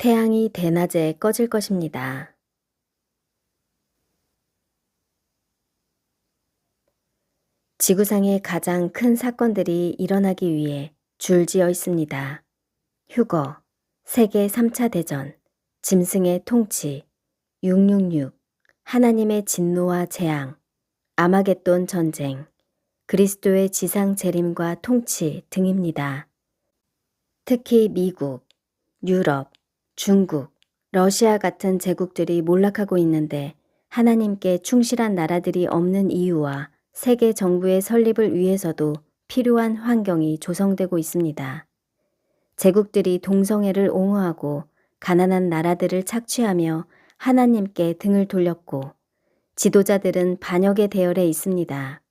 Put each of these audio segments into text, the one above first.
태양이 대낮에 꺼질 것입니다. 지구상의 가장 큰 사건들이 일어나기 위해 줄지어 있습니다. 휴거, 세계 3차 대전, 짐승의 통치, 666, 하나님의 진노와 재앙, 아마겟돈 전쟁, 그리스도의 지상 재림과 통치 등입니다. 특히 미국, 유럽, 중국, 러시아 같은 제국들이 몰락하고 있는데 하나님께 충실한 나라들이 없는 이유와 세계 정부의 설립을 위해서도 필요한 환경이 조성되고 있습니다. 제국들이 동성애를 옹호하고 가난한 나라들을 착취하며 하나님께 등을 돌렸고 지도자들은 반역의 대열에 있습니다.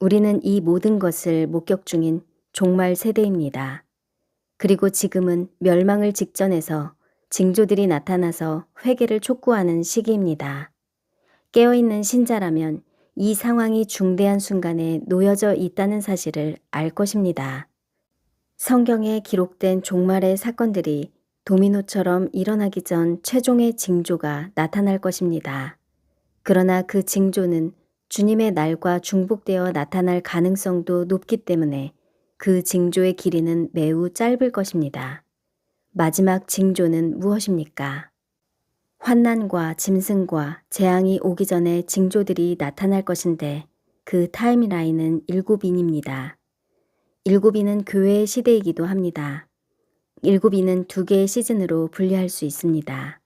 우리는 이 모든 것을 목격 중인 종말 세대입니다. 그리고 지금은 멸망을 직전해서 징조들이 나타나서 회개를 촉구하는 시기입니다. 깨어있는 신자라면 이 상황이 중대한 순간에 놓여져 있다는 사실을 알 것입니다. 성경에 기록된 종말의 사건들이 도미노처럼 일어나기 전 최종의 징조가 나타날 것입니다. 그러나 그 징조는 주님의 날과 중복되어 나타날 가능성도 높기 때문에 그 징조의 길이는 매우 짧을 것입니다. 마지막 징조는 무엇입니까? 환난과 짐승과 재앙이 오기 전에 징조들이 나타날 것인데 그 타임라인은 일곱인입니다. 일곱인은 교회의 시대이기도 합니다. 일곱인은 두 개의 시즌으로 분리할 수 있습니다.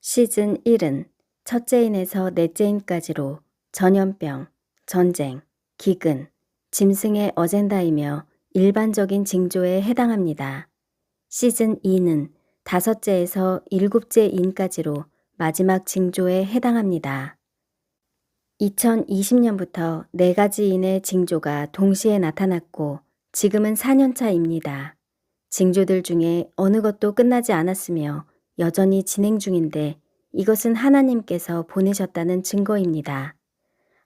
시즌 1은 첫째인에서 넷째인까지로 전염병, 전쟁, 기근, 짐승의 어젠다이며 일반적인 징조에 해당합니다. 시즌 2는 다섯째에서 일곱째 인까지로 마지막 징조에 해당합니다. 2020년부터 네 가지 인의 징조가 동시에 나타났고 지금은 4년차입니다. 징조들 중에 어느 것도 끝나지 않았으며 여전히 진행 중인데 이것은 하나님께서 보내셨다는 증거입니다.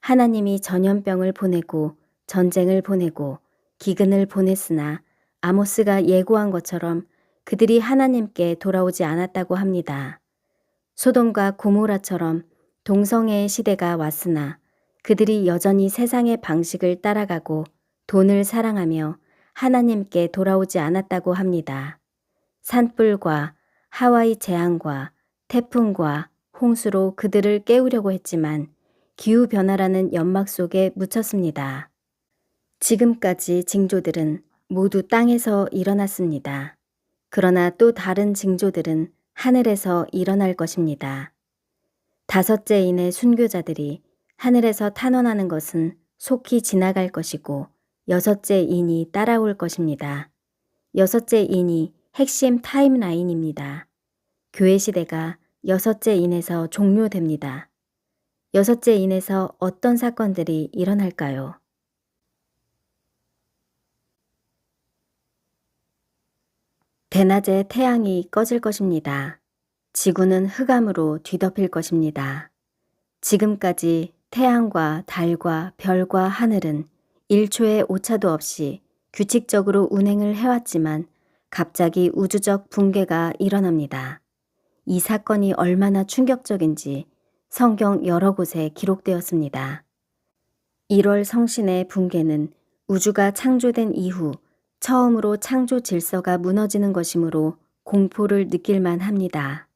하나님이 전염병을 보내고 전쟁을 보내고 기근을 보냈으나 아모스가 예고한 것처럼 그들이 하나님께 돌아오지 않았다고 합니다. 소돔과 고모라처럼 동성애의 시대가 왔으나 그들이 여전히 세상의 방식을 따라가고 돈을 사랑하며 하나님께 돌아오지 않았다고 합니다. 산불과 하와이 재앙과 태풍과 홍수로 그들을 깨우려고 했지만 기후변화라는 연막 속에 묻혔습니다. 지금까지 징조들은 모두 땅에서 일어났습니다. 그러나 또 다른 징조들은 하늘에서 일어날 것입니다. 다섯째 인의 순교자들이 하늘에서 탄원하는 것은 속히 지나갈 것이고 여섯째 인이 따라올 것입니다. 여섯째 인이 핵심 타임라인입니다. 교회 시대가 여섯째 인에서 종료됩니다. 여섯째 인에서 어떤 사건들이 일어날까요? 대낮에 태양이 꺼질 것입니다. 지구는 흑암으로 뒤덮일 것입니다. 지금까지 태양과 달과 별과 하늘은 1초의 오차도 없이 규칙적으로 운행을 해왔지만 갑자기 우주적 붕괴가 일어납니다. 이 사건이 얼마나 충격적인지 성경 여러 곳에 기록되었습니다. 1월 성신의 붕괴는 우주가 창조된 이후 처음으로 창조 질서가 무너지는 것이므로 공포를 느낄만 합니다.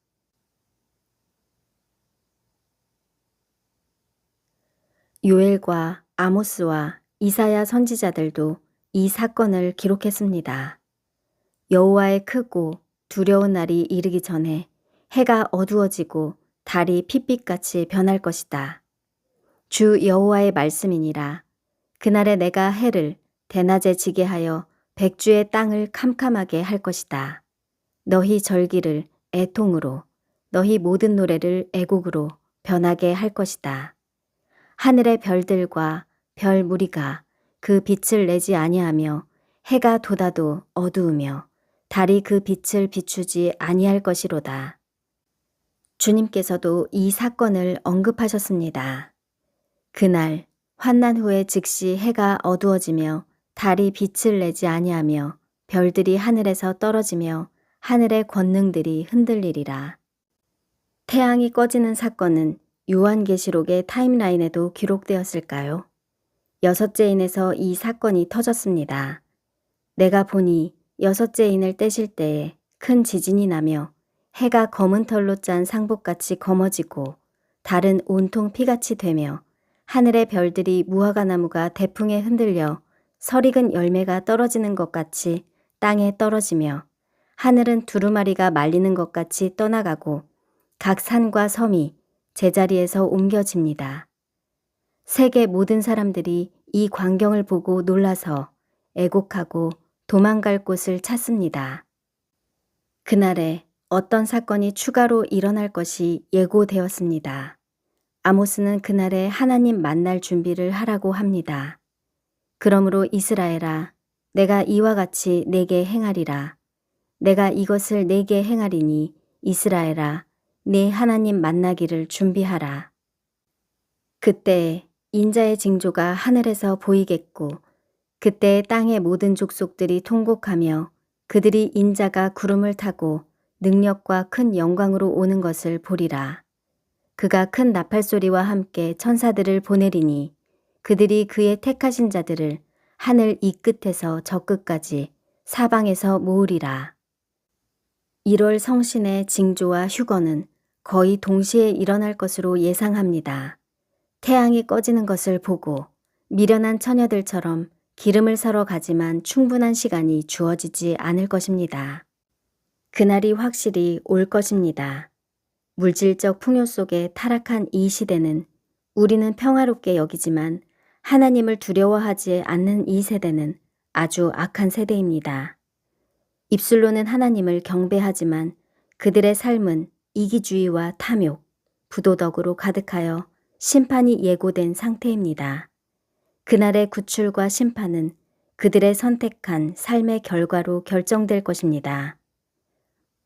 요엘과 아모스와 이사야 선지자들도 이 사건을 기록했습니다. 여호와의 크고 두려운 날이 이르기 전에 해가 어두워지고 달이 핏빛같이 변할 것이다. 주 여호와의 말씀이니라. 그날에 내가 해를 대낮에 지게 하여 백주의 땅을 캄캄하게 할 것이다. 너희 절기를 애통으로, 너희 모든 노래를 애곡으로 변하게 할 것이다. 하늘의 별들과 별 무리가 그 빛을 내지 아니하며 해가 돋아도 어두우며 달이 그 빛을 비추지 아니할 것이로다. 주님께서도 이 사건을 언급하셨습니다. 그날 환난 후에 즉시 해가 어두워지며 달이 빛을 내지 아니하며 별들이 하늘에서 떨어지며 하늘의 권능들이 흔들리리라. 태양이 꺼지는 사건은 요한계시록의 타임라인에도 기록되었을까요? 여섯째 인에서 이 사건이 터졌습니다. 내가 보니 여섯째 인을 떼실 때에 큰 지진이 나며 해가 검은 털로 짠 상복같이 검어지고 달은 온통 피같이 되며 하늘의 별들이 무화과나무가 대풍에 흔들려 설익은 열매가 떨어지는 것 같이 땅에 떨어지며 하늘은 두루마리가 말리는 것 같이 떠나가고 각 산과 섬이 제자리에서 옮겨집니다. 세계 모든 사람들이 이 광경을 보고 놀라서 애곡하고 도망갈 곳을 찾습니다. 그날에 어떤 사건이 추가로 일어날 것이 예고되었습니다. 아모스는 그날에 하나님 만날 준비를 하라고 합니다. 그러므로 이스라엘아, 내가 이와 같이 내게 행하리라. 내가 이것을 내게 행하리니 이스라엘아, 내 하나님 만나기를 준비하라. 그때 인자의 징조가 하늘에서 보이겠고, 그때 땅의 모든 족속들이 통곡하며 그들이 인자가 구름을 타고 능력과 큰 영광으로 오는 것을 보리라. 그가 큰 나팔 소리와 함께 천사들을 보내리니 그들이 그의 택하신 자들을 하늘 이 끝에서 저 끝까지 사방에서 모으리라. 1월 성신의 징조와 휴거는 거의 동시에 일어날 것으로 예상합니다. 태양이 꺼지는 것을 보고 미련한 처녀들처럼 기름을 사러 가지만 충분한 시간이 주어지지 않을 것입니다. 그날이 확실히 올 것입니다. 물질적 풍요 속에 타락한 이 시대는 우리는 평화롭게 여기지만 하나님을 두려워하지 않는 이 세대는 아주 악한 세대입니다. 입술로는 하나님을 경배하지만 그들의 삶은 이기주의와 탐욕, 부도덕으로 가득하여 심판이 예고된 상태입니다. 그날의 구출과 심판은 그들의 선택한 삶의 결과로 결정될 것입니다.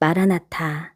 마라나타